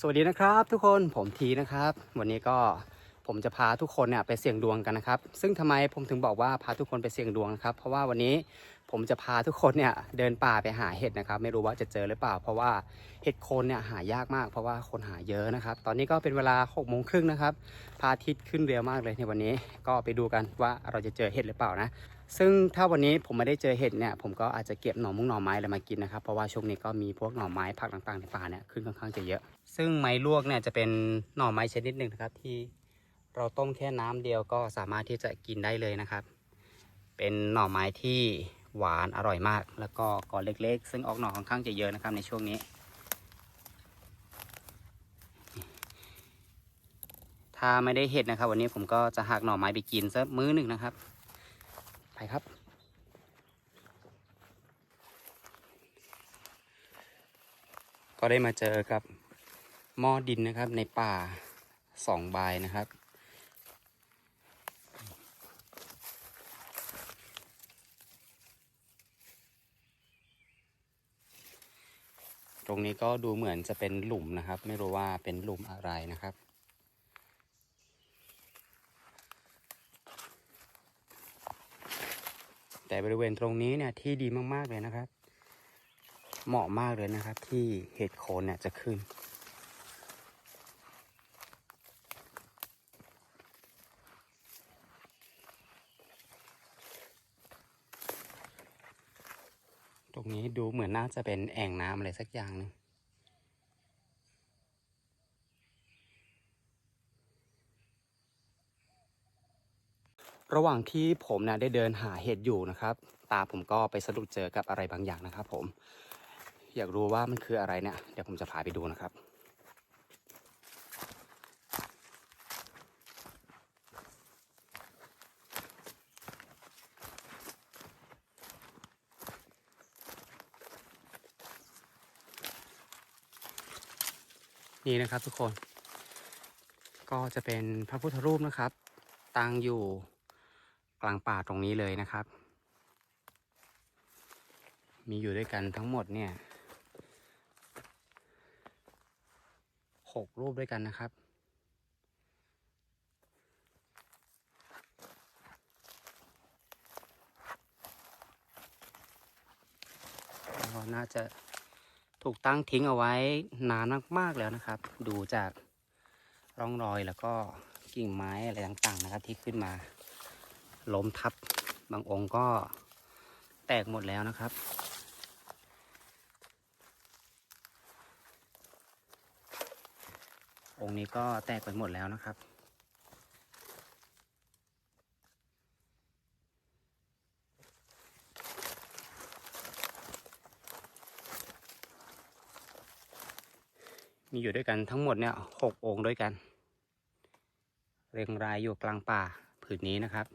สวัสดีนะครับทุกคนผมทีนะครับ วันนี้ก็ ผมจะพาทุกคนเนี่ยไปเสี่ยงดวงกันนะครับ ซึ่งทำไมผมถึงบอกว่าพาทุกคนไปเสี่ยงดวงนะครับ เพราะว่าวันนี้ผมจะพาทุกคนเนี่ยเดินป่าไปหาเห็ดนะครับ ไม่รู้ว่าจะเจอหรือเปล่า เพราะว่าเห็ดโคนเนี่ยหายากมาก เพราะว่าคนหาเยอะนะครับ ตอนนี้ก็เป็นเวลา6กโมงครึ่งนะครับพระอาทิตย์ขึ้นเร็วมากเลยในวันนี้ก็ไปดูกันว่าเราจะเจอเห็ดหรือเปล่านะซึ่งถ้าวันนี้ผมไม่ได้เจอเห็ดเนี่ยผมก็อาจจะเก็บหน่อมุ้งหน่อไม้อะไรมากินนะครับ เพราะว่าช่วงนี้ก็มีพวกหน่อไม้ผักต่างๆในป่าเนี่ยขึ้นค่อนข้างจะเยอะ ซึ่งไม้ลวกเนี่ยจะเป็นหน่อไม้ชนิดหนึ่งนะครับที่ เราต้มแค่น้ำเดียวก็สามารถที่จะกินได้เลยนะครับ เป็นหน่อไม้ที่หวานอร่อยมาก แล้วก็กอเล็ก ๆ ซึ่งออกหน่อค่อนข้างจะเยอะนะครับในช่วงนี้ ถ้าไม่ได้เห็ดนะครับ วันนี้ผมก็จะหักหน่อไม้ไปกินสักมื้อหนึ่งนะครับ ไปครับก็ได้มาเจอกับหม้อดินนะครับในป่าสองใบนะครับ รงนี้ก็ดูเหมือนจะเป็นหลุมนะครับ ไม่รู้ว่าเป็นหลุมอะไรนะครับ แต่บริเวณตรงนี้เนี่ยที่ดีมากๆเลยนะครับ เหมาะมากเลยนะครับ ที่เห็ดโคนเนี่ยจะขึ้น รงนี้ดูเหมือนน่าจะเป็นแอ่งน้ำอะไรสักอย่างหนึงระหว่างที่ผมนะได้เดินหาเห็ดอยู่นะครับ ตาผมก็ไปสะดุดเจอกับอะไรบางอย่างนะครับ ผม อยากรู้ว่ามันคืออะไรเนี่ยเดี๋ยวผมจะพาไปดูนะครับ นี่นะครับทุกคน ก็จะเป็นพระพุทธรูปนะครับ ตั้งอยู่กลางป่าตรงนี้เลยนะครับ มีอยู่ด้วยกันทั้งหมดเนี่ยหกรูปด้วยกันนะครับก็น่าจะ ถูกตั้งทิ้งเอาไว้นานมากๆแล้วนะครับ ดูจากร่องรอยแล้วก็กิ่งไม้อะไรต่างๆนะครับ ที่ขึ้นมาล้มทับ บางองค์ก็แตกหมดแล้วนะครับ องค์นี้ก็แตกไปหมดแล้วนะครับ มีอยู่ด้วยกันทั้งหมดเนี่ยหกองค์ด้วยกัน เรียงรายอยู่กลางป่าผืนนี้นะครับ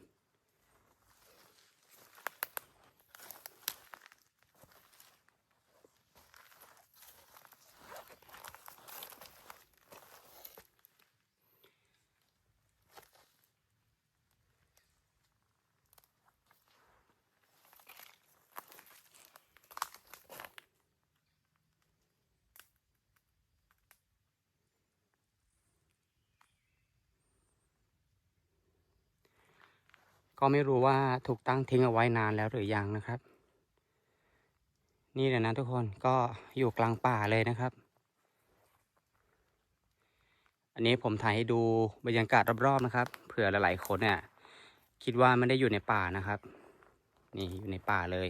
ก็ไม่รู้ว่าถูกตั้งทิ้งเอาไว้นานแล้วหรือยังนะครับ นี่แหละนะทุกคนก็อยู่กลางป่าเลยนะครับ อันนี้ผมถ่ายให้ดูบรรยากาศรอบๆนะครับเผื่อหลายๆคนเนี่ยคิดว่าไม่ได้อยู่ในป่านะครับ นี่อยู่ในป่าเลย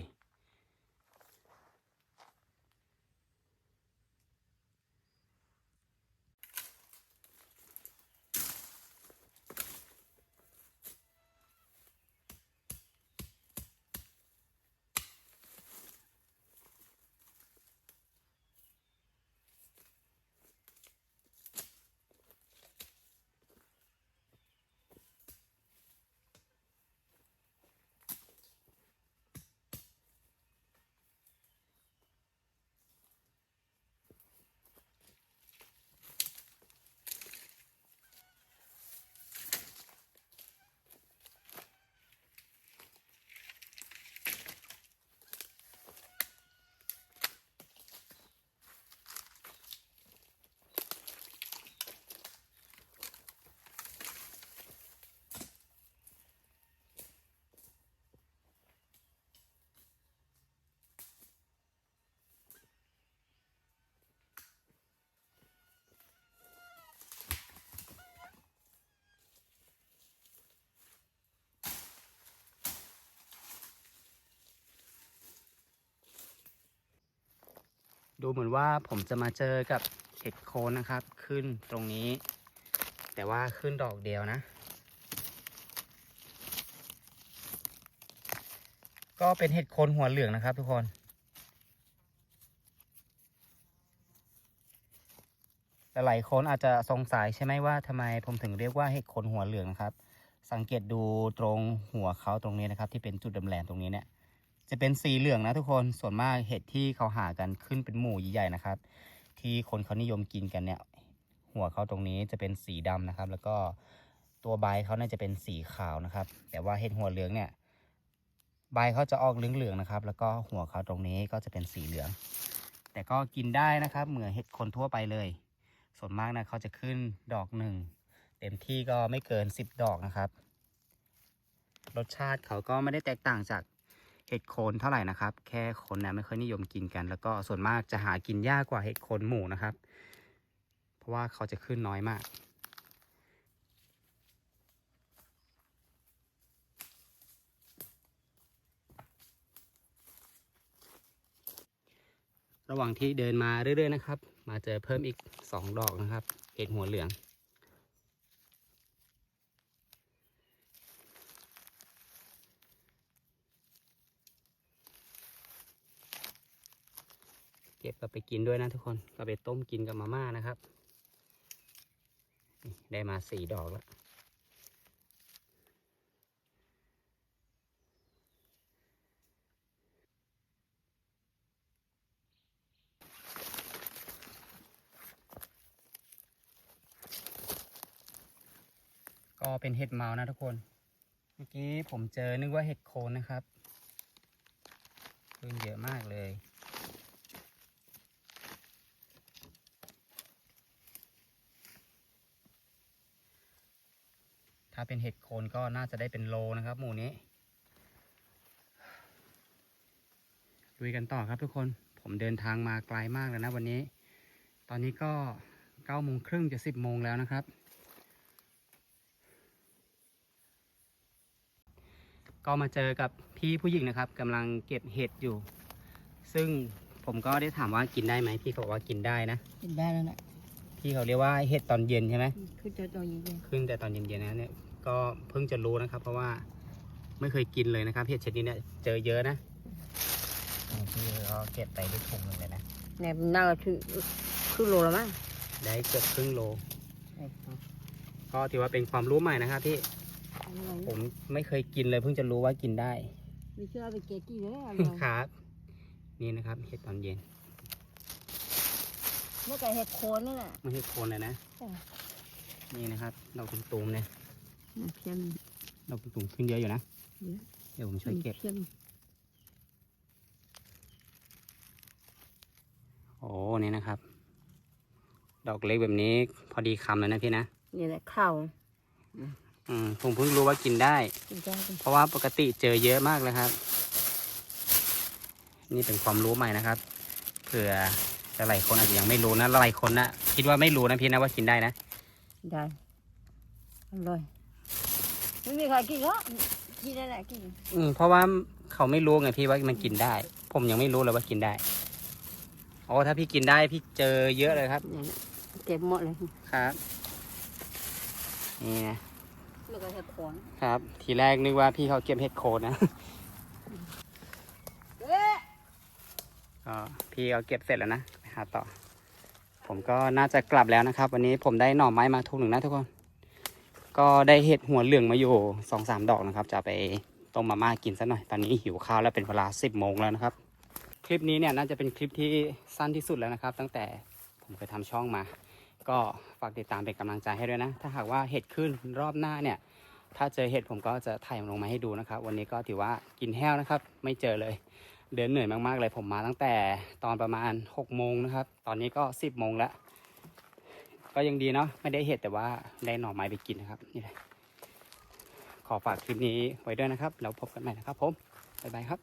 ดูเหมือนว่าผมจะมาเจอกับเห็ดโคนนะครับ ขึ้นตรงนี้ แต่ว่าขึ้นดอกเดียวนะ ก็เป็นเห็ดโคนหัวเหลืองนะครับทุกคนหลายๆคนอาจจะสงสัยใช่ไหมว่าทำไมผมถึงเรียกว่าเห็ดโคนหัวเหลืองนะครับ สังเกตดูตรงหัวเขาตรงนี้นะครับ ที่เป็นจุดแหลมตรงนี้เนี่ย จะเป็นสีเหลืองนะทุกคนส่วนมากเห็ดที่เขาหากันขึ้นเป็นหมู่ใหญ่ๆนะครับ ที่คนเขานิยมกินกันเนี่ย หัวเขาตรงนี้จะเป็นสีดำนะครับ แล้วก็ตัวใบเขาเนี่ยจะเป็นสีขาวนะครับ แต่ว่าเห็ดหัวเหลืองเนี่ย ใบเขาจะออกเหลืองๆนะครับ แล้วก็หัวเขาตรงนี้ก็จะเป็นสีเหลือง แต่ก็กินได้นะครับ เหมือนเห็ดคนทั่วไปเลย ส่วนมากนะเขาจะขึ้นดอกหนึ่งเต็มที่ก็ไม่เกิน 10 ดอกนะครับ รสชาติเขาก็ไม่ได้แตกต่างจาก เห็ดโคนเท่าไหร่นะครับ แค่คนนะไม่ค่อยนิยมกินกัน แล้วก็ส่วนมากจะหากินยากกว่าเห็ดโคนหมูนะครับ เพราะว่าเขาจะขึ้นน้อยมาก ระหว่างที่เดินมาเรื่อยๆนะครับ มาเจอเพิ่มอีก 2 ดอกนะครับ เห็ดหัวเหลือง เก็บกลับไปกินด้วยนะทุกคนก็ไปต้มกินกับมาม่านะครับ ได้มาสี่ดอกแล้วก็เป็นเห็ดเมานะทุกคน เมื่อกี้ผมเจอนึกว่าเห็ดโคนนะครับขึ้นเยอะมากเลยาเป็นเห็ดโคนก็น่าจะได้เป็นโลนะครับ หมู่นี้ลุยกันต่อครับทุกคนผมเดินทางมาไกลมากแล้วนะวันนี้ ตอนนี้ก็เก้าโมงครึ่งจะสิบโมงแล้วนะครับ ก็มาเจอกับพี่ผู้หญิงนะครับกำลังเก็บเห็ดอยู่ ซึ่งผมก็ได้ถามว่ากินได้ไหมพี่เขาบอกว่ากินได้นะ กินได้แล้วนะพี่เขาเรียกว่าเห็ดตอนเย็นใช่ไหมคือจะตอนเย็นขึ้นแต่ตอนเย็นๆนะเนี่ย ก็เพิ่งจะรู้นะครับ เพราะว่าไม่เคยกินเลยนะครับเห็ดชนิดเนี้ยเจอเยอะนะนี่พี่เขาเก็บไปได้ถุงหนึ่งเลยนะๆเนี่ยน่าจะคือคือโลละมั้งได้เกือบครึ่งโลไอ้ก็ถือว่าเป็นความรู้ใหม่นะครับพี่ผมไม่เคยกินเลยเพิ่งจะรู้ว่ากินได้ไม่เชื่อไปเกะกี่เลยครับ นี่นะครับเห็ดตอนเย็นเมื่อไก่เห็ดโคนนี่แหละไม่ใช่โคนเลยนะใช่นี่นะครับดอกตุ่มๆเนี่ย เพียมดอกตุ่มๆขึ้นเยอะอยู่นะเยอะเดี๋ยวผมช่วยเก็บเพียมโอ้นี่นะครับ ดอกเล็กแบบนี้พอดีคำเลยนะพี่นะ นี่แหละข้าวอืมผมเพิ่งรู้ว่ากินได้กินได้ เพราะว่าปกติเจอเยอะมากเลยครับ นี่เป็นความรู้ใหม่นะครับ เผื่อหลายๆคนอาจจะยังไม่รู้นะหลายคนนะคิดว่าไม่รู้นะพี่นะว่ากินได้นะ ได้อร่อย ไม่มีใครกินหรอกกินได้แหละกินอืมเพราะว่าเขาไม่รู้ไงพี่ว่ามันกินได้ ผมยังไม่รู้เลยว่ากินได้โอ้ถ้าพี่กินได้พี่เจอเยอะเลยครับเนี่ยนะเก็บหมดเลยครับนี่นะเมื่อไก่เห็ดโคนครับ ทีแรกนึกว่าพี่เขาเก็บเห็ดโคนนะเอ๊ะก็พี่เขาเก็บเสร็จแล้วนะไปหาต่อ ผมก็น่าจะกลับแล้วนะครับ วันนี้ผมได้หน่อไม้มาทุกหนึ่งนะทุกคน ก็ได้เห็ดหัวเหลืองมาอยู่สองสามดอกนะครับ จะไปต้มมาม่ากินสักหน่อย ตอนนี้หิวข้าวแล้วเป็นเวลาสิบโมงแล้วนะครับ คลิปนี้เนี่ยน่าจะเป็นคลิปที่สั้นที่สุดแล้วนะครับ ตั้งแต่ผมเคยทำช่องมา ก็ฝากติดตามเป็นกำลังใจให้ด้วยนะ ถ้าหากว่าเห็ดขึ้นรอบหน้าเนี่ย ถ้าเจอเห็ดผมก็จะถ่ายลงมาให้ดูนะครับ วันนี้ก็ถือว่ากินแห้วนะครับ ไม่เจอเลย เดินเหนื่อยมากๆเลยผมมาตั้งแต่ตอนประมาณ6โมงนะครับ ตอนนี้ก็ 10โมงแล้ว ก็ยังดีเนาะไม่ได้เห็ดแต่ว่าได้หน่อไม้ไปกินนะครับนี่แหละขอฝากคลิปนี้ไว้ด้วยนะครับ แล้วพบกันใหม่นะครับผมบ๊ายบายครับ